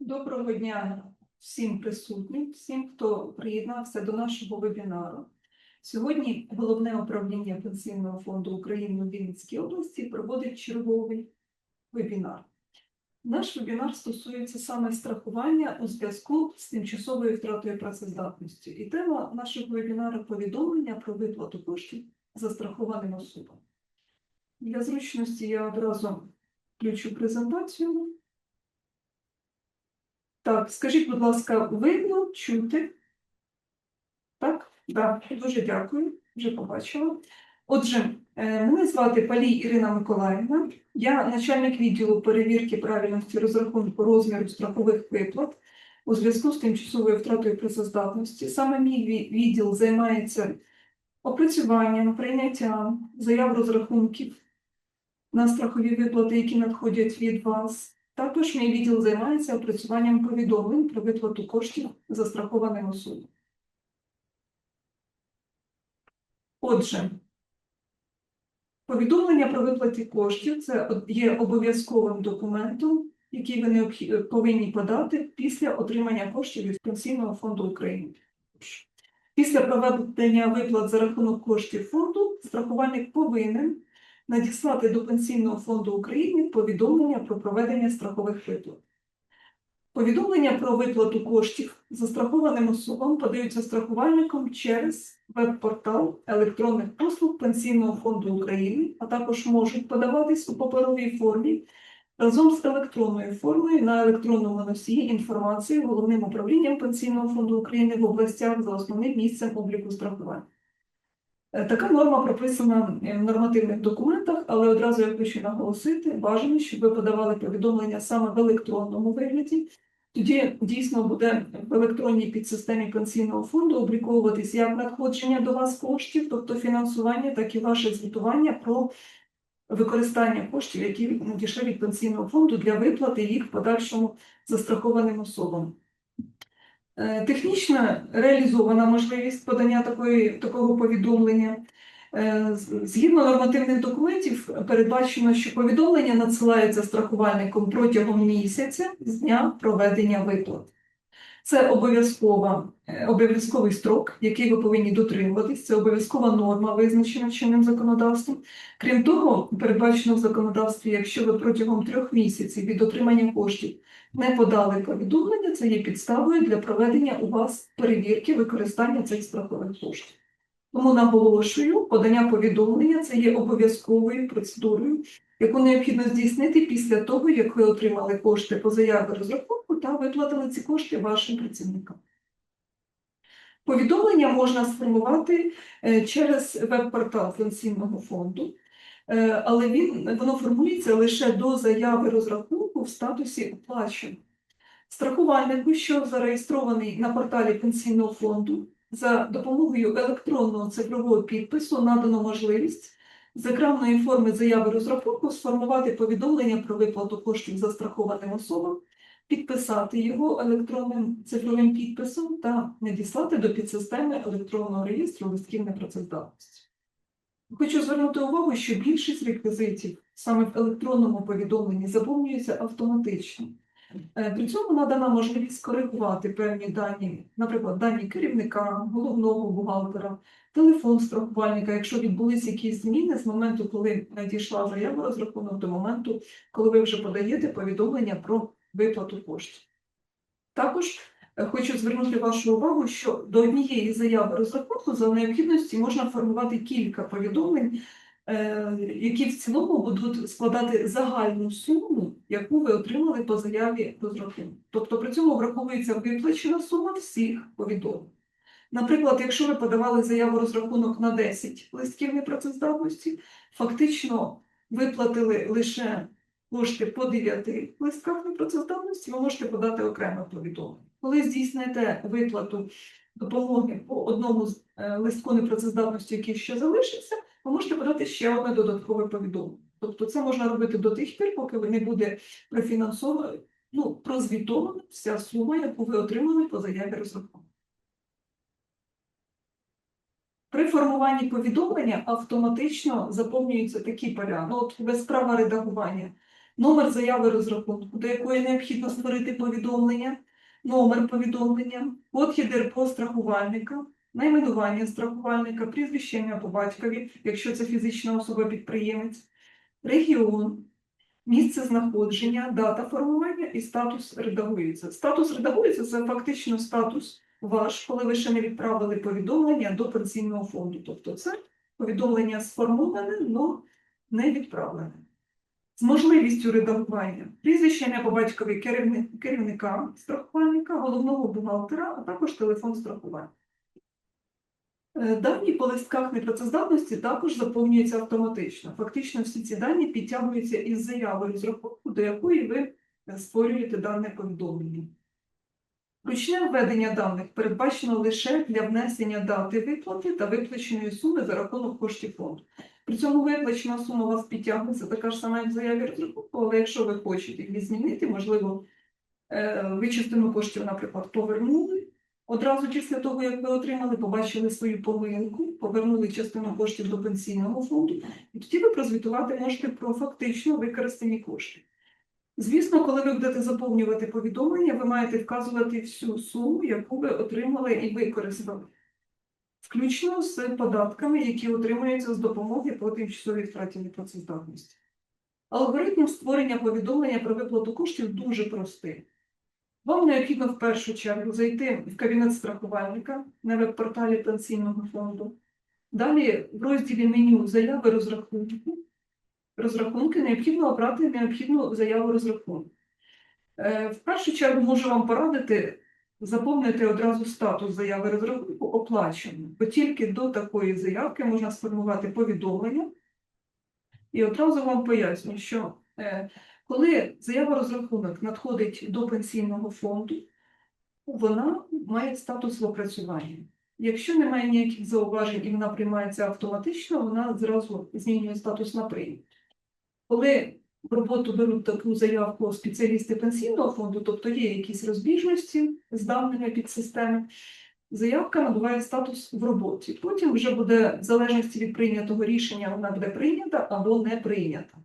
Доброго дня всім присутнім, всім, хто приєднався до нашого вебінару. Сьогодні головне управління Пенсійного фонду України у Вінницькій області проводить черговий вебінар. Наш вебінар стосується саме страхування у зв'язку з тимчасовою втратою працездатності. І тема нашого вебінару повідомлення про виплату коштів застрахованим особам. Для зручності я одразу включу презентацію. Так, скажіть, будь ласка, видно, чути? Так, так, дуже дякую, вже побачила. Отже, е, мене звати Палій Ірина Миколаївна. Я начальник відділу перевірки правильності розрахунку розміру страхових виплат у зв'язку з тимчасовою втратою працездатності. Саме мій відділ займається опрацюванням, прийняттям заяв розрахунків на страхові виплати, які надходять від вас. Також мій відділ займається опрацюванням повідомлень про виплату коштів застрахованим особам. Отже, повідомлення про виплаті коштів це є обов'язковим документом, який ви необхі- повинні подати після отримання коштів від Пенсійного фонду України. Після проведення виплат за рахунок коштів фонду страхувальник повинен надіслати до Пенсійного фонду України повідомлення про проведення страхових виплат. Повідомлення про виплату коштів застрахованим особам подаються страхувальником через веб-портал електронних послуг Пенсійного фонду України, а також можуть подаватись у паперовій формі разом з електронною формою на електронному носії інформації головним управлінням Пенсійного фонду України в областях за основним місцем обліку страхування. Е, Така норма прописана е, в нормативних документах, але одразу я хочу наголосити, бажано, щоб ви подавали повідомлення саме в електронному вигляді. Тоді дійсно буде в електронній підсистемі пенсійного фонду обліковуватись як надходження до вас коштів, тобто фінансування, так і ваше звітування про використання коштів, які надійшли від пенсійного фонду для виплати їх подальшому застрахованим особам. Е, Технічно реалізована можливість подання такої, такого повідомлення. Е, Згідно нормативних документів, передбачено, що повідомлення надсилається страхувальником протягом місяця з дня проведення виплат. Це обов'язкова, е, обов'язковий строк, який ви повинні дотримуватись. Це обов'язкова норма, визначена чинним законодавством. Крім того, передбачено в законодавстві, якщо ви протягом трьох місяців від отримання коштів не подали повідомлення, це є підставою для проведення у вас перевірки використання цих страхових коштів. Тому наголошую, подання повідомлення це є обов'язковою процедурою, яку необхідно здійснити після того, як ви отримали кошти по заяві розрахунку та виплатили ці кошти вашим працівникам. Повідомлення можна сформувати е, через веб-портал пенсійного фонду, е, але він, воно формується лише до заяви розрахунку в статусі оплачено. Страхувальнику, що зареєстрований на порталі пенсійного фонду, за допомогою електронного цифрового підпису надано можливість з екранної форми заяви розрахунку сформувати повідомлення про виплату коштів застрахованим особам, підписати його електронним цифровим підписом та надіслати до підсистеми електронного реєстру листків непрацездатності. Хочу звернути увагу, що більшість реквізитів саме в електронному повідомленні заповнюється автоматично. Е, При цьому надана можливість скоригувати певні дані, наприклад, дані керівника, головного бухгалтера, телефон страхувальника, якщо відбулись якісь зміни з моменту, коли надійшла заява розрахунок, до моменту, коли ви вже подаєте повідомлення про виплату коштів. Також е, хочу звернути вашу увагу, що до однієї заяви розрахунку за необхідності можна формувати кілька повідомлень, е, які в цілому будуть складати загальну суму, яку ви отримали по заяві розрахунку. Тобто при цьому враховується виплачена сума всіх повідомлень. Наприклад, якщо ви подавали заяву розрахунок на 10 листків непрацездатності, фактично виплатили лише кошти по 9 листках непрацездатності, ви можете подати окреме повідомлення. Коли здійсните виплату допомоги по одному з е, листку непрацездатності, який ще залишився, ви можете подати ще одне додаткове повідомлення. Тобто це можна робити до тих пір, поки не буде профінансовано, ну, прозвітована вся сума, яку ви отримали по заяві розрахунку. При формуванні повідомлення автоматично заповнюються такі поля. Ну, от без права редагування номер заяви розрахунку, до якої необхідно створити повідомлення, номер повідомлення, код ЄДРПО страхувальника, найменування страхувальника, прізвище ім'я по батькові, якщо це фізична особа-підприємець, регіон, місце знаходження, дата формування і статус редагується. Статус редагується це фактично статус ваш, коли ви ще не відправили повідомлення до пенсійного фонду. Тобто це повідомлення сформоване, але не відправлене. З можливістю редагування прізвище ім'я по батькові керівника страхувальника, головного бухгалтера, а також телефон страхування. Е, Дані по листках непрацездатності також заповнюються автоматично. Фактично всі ці дані підтягуються із заяви розрахунку, до якої ви е, створюєте дане повідомлення. Ручне введення даних передбачено лише для внесення дати виплати та виплаченої суми за рахунок коштів фонду. При цьому виплачена сума у вас підтягнеться така ж сама, як в заяві розрахунку, але якщо ви хочете її змінити, можливо, е, ви частину коштів, наприклад, повернули. Одразу після того, як ви отримали, побачили свою помилку, повернули частину коштів до пенсійного фонду, і тоді ви прозвітувати можете про фактично використані кошти. Звісно, коли ви будете заповнювати повідомлення, ви маєте вказувати всю суму, яку ви отримали і використали, включно з податками, які отримуються з допомоги по тимчасовій втраті непрацездатності. Алгоритм створення повідомлення про виплату коштів дуже простий. Вам необхідно в першу чергу зайти в кабінет страхувальника на веб-порталі пенсійного фонду. Далі в розділі меню заяви розрахунку. Розрахунки необхідно обрати необхідну заяву розрахунку. Е, В першу чергу можу вам порадити заповнити одразу статус заяви розрахунку оплачено, бо тільки до такої заявки можна сформувати повідомлення. І одразу вам поясню, що е, коли заява розрахунок надходить до пенсійного фонду, вона має статус в опрацюванні. Якщо немає ніяких зауважень і вона приймається автоматично, вона зразу змінює статус на прийом. Коли в роботу беруть таку заявку спеціалісти пенсійного фонду, тобто є якісь розбіжності з даними під системи, заявка набуває статус в роботі. Потім вже буде, в залежності від прийнятого рішення, вона буде прийнята або не прийнята.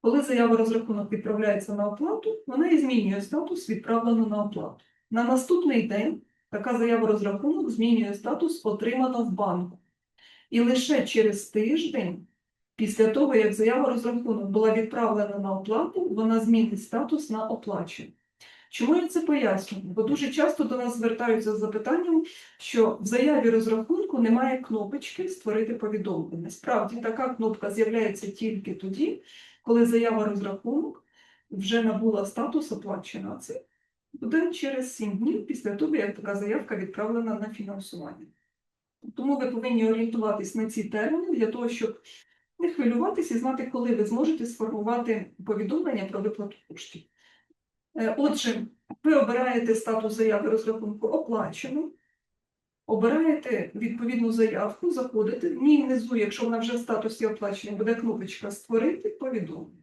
Коли заява розрахунок відправляється на оплату, вона і змінює статус відправлено на оплату. На наступний день така заява розрахунок змінює статус отримано в банку. І лише через тиждень, після того, як заява розрахунок була відправлена на оплату, вона змінить статус на оплачену. Чому я це пояснюю? Бо дуже часто до нас звертаються з запитанням, що в заяві розрахунку немає кнопочки Створити повідомлення. Справді, така кнопка з'являється тільки тоді, коли заява розрахунок вже набула статус оплачена. Це буде через 7 днів після того, як така заявка відправлена на фінансування. Тому ви повинні орієнтуватись на ці терміни для того, щоб не хвилюватися і знати, коли ви зможете сформувати повідомлення про виплату коштів. Е, Отже, ви обираєте статус заяви розрахунку оплачено, обираєте відповідну заявку, заходите. В ній внизу, якщо вона вже в статусі оплачення, буде кнопочка Створити повідомлення.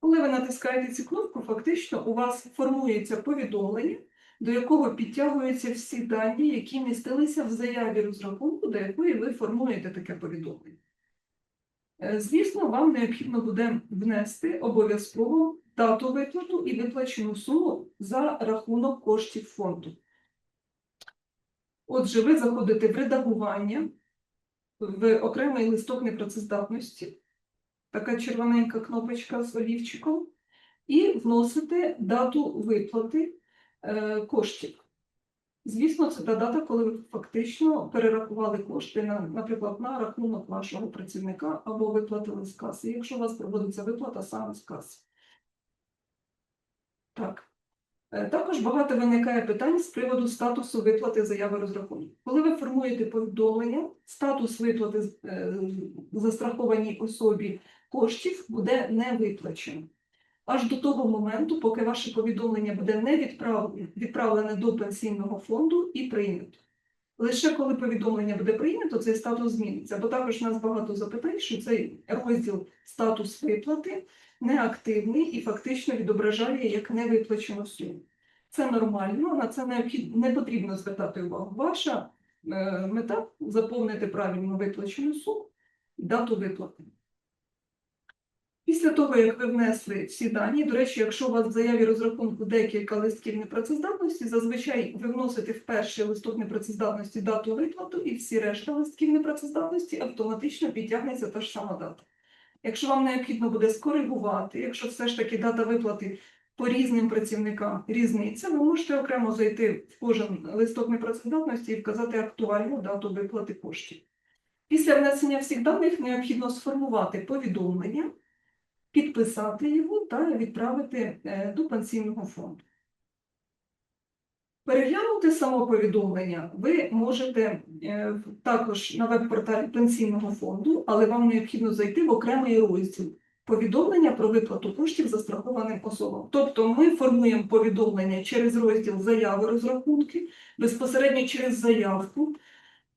Коли ви натискаєте цю кнопку, фактично у вас формується повідомлення, до якого підтягуються всі дані, які містилися в заяві розрахунку, до якої ви формуєте таке повідомлення. Е, Звісно, вам необхідно буде внести обов'язково дату виплату і виплачену суму за рахунок коштів фонду. Отже, ви заходите в редагування, в окремий листок непрацездатності, така червоненька кнопочка з олівчиком, і вносите дату виплати е, коштів. Звісно, це та дата, коли ви фактично перерахували кошти, на, наприклад, на рахунок вашого працівника або виплатили з каси, якщо у вас проводиться виплата саме з каси. Так. Е, Також багато виникає питань з приводу статусу виплати заяви розрахунку. Коли ви формуєте повідомлення, статус виплати е, застрахованій особі коштів буде не виплачено. Аж до того моменту, поки ваше повідомлення буде не відправлене, до пенсійного фонду і прийнято. Лише коли повідомлення буде прийнято, цей статус зміниться. Бо також нас багато запитань, що цей розділ статус виплати неактивний і фактично відображає як невиплачену суму. Це нормально, на це не потрібно звертати увагу. Ваша е, мета заповнити правильно виплачену суму і дату виплати. Після того, як ви внесли всі дані, до речі, якщо у вас в заяві розрахунку декілька листків непрацездатності, зазвичай ви вносите в перший листок непрацездатності дату виплату і всі решта листків непрацездатності автоматично підтягнеться та ж сама дата. Якщо вам необхідно буде скоригувати, якщо все ж таки дата виплати по різним працівникам різниця, ви можете окремо зайти в кожен листок непрацездатності і вказати актуальну дату виплати коштів. Після внесення всіх даних необхідно сформувати повідомлення, підписати його та відправити е, до пенсійного фонду. Переглянути само повідомлення ви можете е, також на веб-порталі пенсійного фонду, але вам необхідно зайти в окремий розділ повідомлення про виплату коштів застрахованим особам. Тобто ми формуємо повідомлення через розділ заяви розрахунки, безпосередньо через заявку.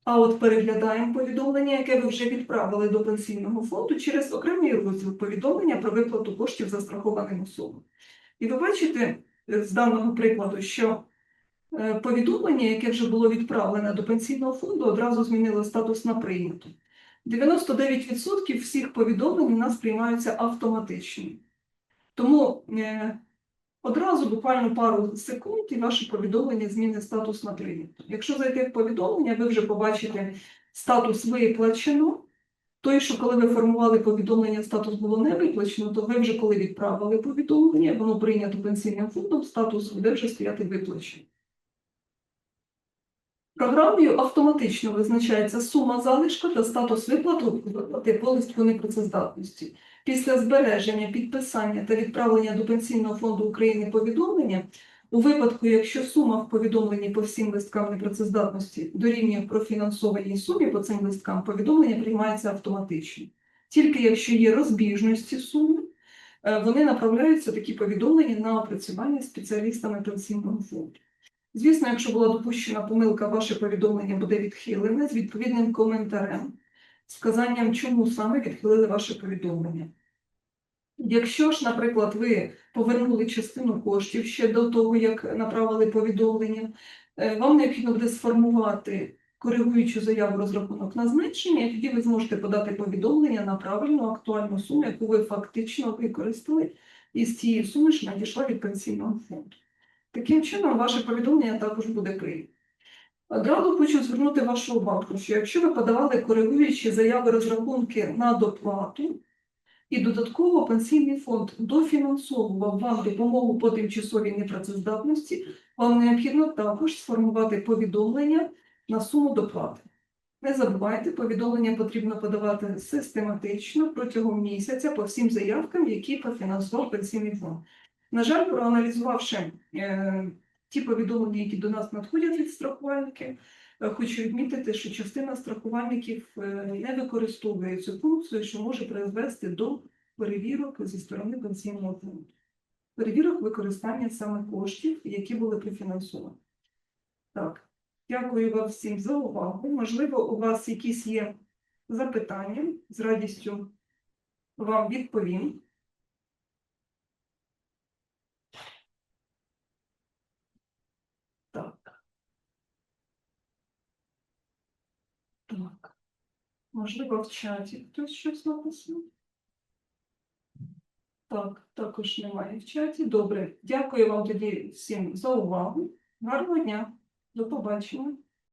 А от переглядаємо повідомлення, яке ви вже відправили до пенсійного фонду через окремий розділ повідомлення про виплату коштів застрахованим особам. І ви бачите е, з даного прикладу, що е, повідомлення, яке вже було відправлене до пенсійного фонду, одразу змінило статус на прийнято. 99% всіх повідомлень у нас приймаються автоматично. Тому е, одразу буквально пару секунд і ваше повідомлення змінить статус на прийнято. Якщо зайти в повідомлення, ви вже побачите статус виплачено. Той, що коли ви формували повідомлення, статус було не виплачено, то ви вже коли відправили повідомлення, воно прийнято пенсійним фондом, статус буде вже стояти виплачено. Програмою автоматично визначається сума залишка та статус виплати по листку непрацездатності. Після збереження, підписання та відправлення до Пенсійного фонду України повідомлення, у випадку, якщо сума в повідомленні по всім листкам непрацездатності дорівнює профінансованій сумі по цим листкам, повідомлення приймається автоматично. Тільки якщо є розбіжності суми, е, вони направляються такі повідомлення на опрацювання спеціалістами пенсійного фонду. Звісно, якщо була допущена помилка, ваше повідомлення буде відхилене з відповідним коментарем, з вказанням, чому саме відхилили ваше повідомлення. Якщо ж, наприклад, ви повернули частину коштів ще до того, як направили повідомлення, е, вам необхідно буде сформувати коригуючу заяву розрахунок на зменшення, і тоді ви зможете подати повідомлення на правильну актуальну суму, яку ви фактично використали, і з цієї суми ж надійшла від пенсійного фонду. Таким чином, ваше повідомлення також буде прийнято. Одразу хочу звернути вашу увагу, що якщо ви подавали коригуючі заяви розрахунки на доплату, і додатково пенсійний фонд дофінансовував вам допомогу по тимчасовій непрацездатності, вам необхідно також сформувати повідомлення на суму доплати. Не забувайте, повідомлення потрібно подавати систематично протягом місяця по всім заявкам, які профінансував пенсійний фонд. На жаль, проаналізувавши е, ті повідомлення, які до нас надходять від страхувальників, е, хочу відмітити, що частина страхувальників е, не використовує цю функцію, що може призвести до перевірок зі сторони пенсійного фонду. Перевірок використання саме коштів, які були профінансовані. Так, дякую вам всім за увагу. Можливо, у вас якісь є запитання, з радістю вам відповім. Так. Так. Можливо, в чаті хтось щось написав? Так, також немає в чаті. Добре. Дякую вам тоді всім за увагу. Гарного дня. До побачення.